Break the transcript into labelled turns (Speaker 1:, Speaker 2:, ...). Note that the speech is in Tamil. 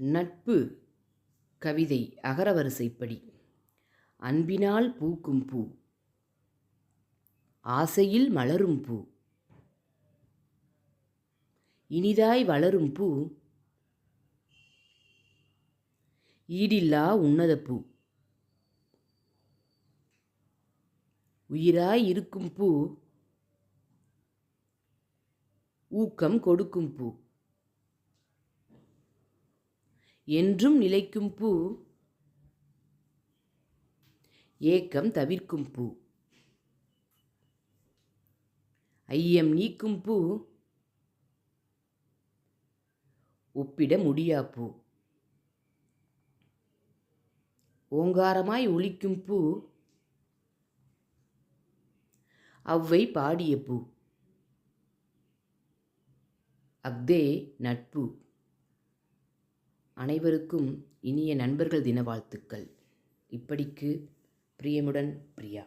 Speaker 1: நட்பு கவிதை அகரவரிசைப்படி. அன்பினால் பூக்கும் பூ. ஆசையில் மலரும் பூ. இனிதாய் வளரும் பூ. ஈடில்லா உன்னத பூ. உயிராய் இருக்கும் பூ. ஊக்கம் கொடுக்கும் பூ. என்றும் நிலைக்கும் பூ. ஏக்கம் தவிர்க்கும் பூ. ஐயம் நீக்கும் பூ. ஒப்பிட முடியா பூ. ஓங்காரமாய் ஒழிக்கும் பூ. அவ்வை பாடிய பூ. அஃதே நட்பு. அனைவருக்கும் இனிய நண்பர்கள் தின வாழ்த்துக்கள். இப்படிக்கு பிரியமுடன் பிரியா.